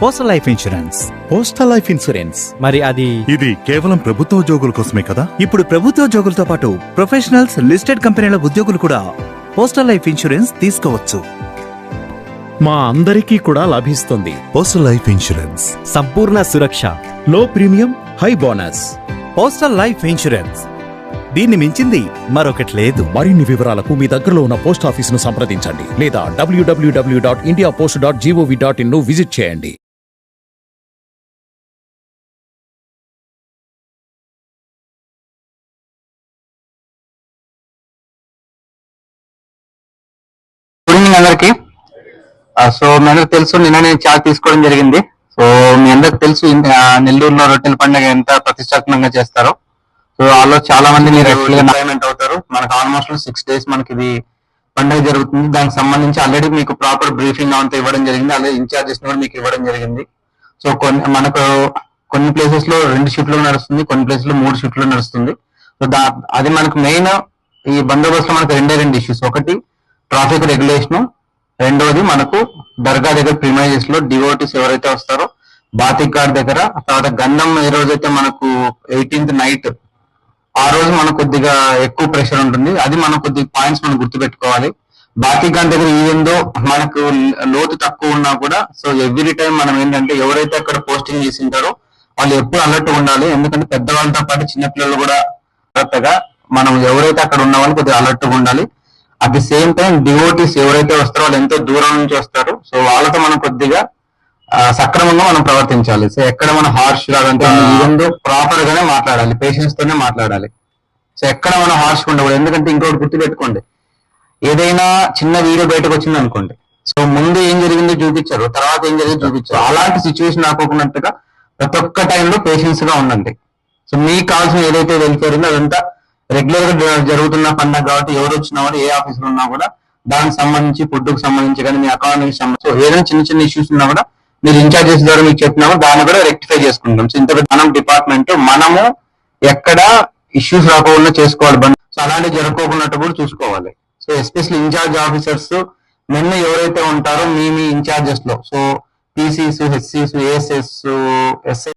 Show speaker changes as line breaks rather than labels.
Postal life insurance
postal life insurance
మరి అది
ఇది కేవలం ప్రభుత్వ ఉద్యోగుల కోసమే కదా?
ఇప్పుడు ప్రభుత్వ ఉద్యోగులతో పాటు ప్రొఫెషనల్స్ లిస్టెడ్ కంపెనీల ఉద్యోగులు కూడా పోస్టల్ లైఫ్ ఇన్సూరెన్స్ తీసుకోవచ్చు.
మా అందరికీ కూడా లభిస్తుంది.
Postal life insurance
Sampoorna Suraksha.
Low premium high bonus
postal life insurance దీన్ని మించింది మరొకటి లేదు.
మరిన్ని వివరాలకు మీ దగ్గరలో ఉన్న పోస్ట్ ఆఫీసును సంప్రదించండి లేదా WWW dot India post dot gov dot in visit చేయండి.
ఈవినింగ్ అందరికి సో మీ అందరికి తెలుసు నిన్న నేను చార్జ్ తీసుకోవడం జరిగింది. సో మీ అందరికి తెలుసు నెల్లూరులో రొట్టెల పండుగ ఎంత ప్రతిష్టాత్మకంగా చేస్తారో. సో వాళ్ళు చాలా మంది మీరు ఎంప్లాయ్మెంట్ అవుతారు. మనకు ఆల్మోస్ట్ సిక్స్ డేస్ మనకి ఇది పండుగ జరుగుతుంది. దానికి సంబంధించి ఆల్రెడీ మీకు ప్రాపర్ బ్రీఫింగ్ అంతా ఇవ్వడం జరిగింది. అలాగే ఇన్ఛార్జెస్ కూడా మీకు ఇవ్వడం జరిగింది. సో కొన్ని మనకు కొన్ని ప్లేసెస్లో రెండు షిఫ్ట్లు నడుస్తుంది కొన్ని ప్లేసెస్లో మూడు షిఫ్ట్లు నడుస్తుంది. సో దా అది మనకు మెయిన్ ఈ బందోబస్తు మనకు రెండే రెండు ఇష్యూస్ ఒకటి ట్రాఫిక్ రెగ్యులేషన్. రెండోది మనకు దర్గా దగ్గర ప్రిమైజెస్లో డివోటీస్ ఎవరైతే వస్తారో బాతిక్ గార్డ్ దగ్గర తర్వాత గంధం ఏ రోజైతే మనకు ఎయిటీన్త్ నైట్ ఆ రోజు మనకు కొద్దిగా ఎక్కువ ప్రెషర్ ఉంటుంది. అది మనం కొద్ది పాయింట్స్ మనం గుర్తుపెట్టుకోవాలి. బాతిక్ గార్డ్ దగ్గర ఈవెందో మనకు లోతు తక్కువ ఉన్నా కూడా సో ఎవ్రీ టైం మనం ఏంటంటే ఎవరైతే అక్కడ పోస్టింగ్ చేసి ఉంటారో వాళ్ళు ఎప్పుడు అలర్ట్ ఉండాలి. ఎందుకంటే పెద్దవాళ్ళతో పాటు చిన్నపిల్లలు కూడా కరెక్ట్గా మనం ఎవరైతే అక్కడ ఉన్న వాళ్ళు కొద్దిగా అలర్ట్గా ఉండాలి. At the same time devotees ఎవరైతే వస్తారో వాళ్ళు ఎంతో దూరం నుంచి వస్తారు. సో వాళ్ళతో మనం కొద్దిగా సక్రమంగా మనం ప్రవర్తించాలి. సో ఎక్కడ మనం హార్ష్ లాగంటే ఈవెన్ ప్రాపర్ గానే మాట్లాడాలి. పేషెన్స్ తోనే మాట్లాడాలి. సో ఎక్కడ మనం హార్ష్ ఉండకూడదు. ఎందుకంటే ఇంకోటి గుర్తు పెట్టుకోండి ఏదైనా చిన్న వీడియో బయటకు వచ్చింది అనుకోండి సో ముందు ఏం జరిగిందో చూపించారు. తర్వాత ఏం జరిగిందో చూపించారు. అలాంటి సిచ్యువేషన్ రాకోకున్నట్టుగా ప్రతి ఒక్క టైంలో పేషెన్స్గా ఉండండి. సో మీకు కావాల్సిన ఏదైతే వెల్ఫేర్ ఉందో అదంతా రెగ్యులర్గా జరుగుతున్న పండుగ కాబట్టి ఎవరు వచ్చినా కూడా ఏ ఆఫీస్లో ఉన్నా కూడా దానికి సంబంధించి ఫుడ్కు సంబంధించి కానీ మీ అకౌంట్ సంబంధించి ఏదైనా చిన్న చిన్న ఇష్యూస్ ఉన్నా కూడా మీరు ఇన్ఛార్జెస్ ద్వారా మీకు చెప్పినా కూడా దాన్ని కూడా రెక్టిఫై చేసుకుంటాం. సో ఇంత మనం డిపార్ట్మెంట్ మనము ఎక్కడ ఇష్యూస్ రాకుండా చేసుకోవాలి. బంద్ సో అలాంటివి జరగకోకున్నట్టు కూడా చూసుకోవాలి. సో ఎస్పెషల్లీ ఇన్ఛార్జ్ ఆఫీసర్స్ నిన్న ఎవరైతే ఉంటారో మీ మీ ఇన్ఛార్జెస్లో so PCs HCs ASIs SI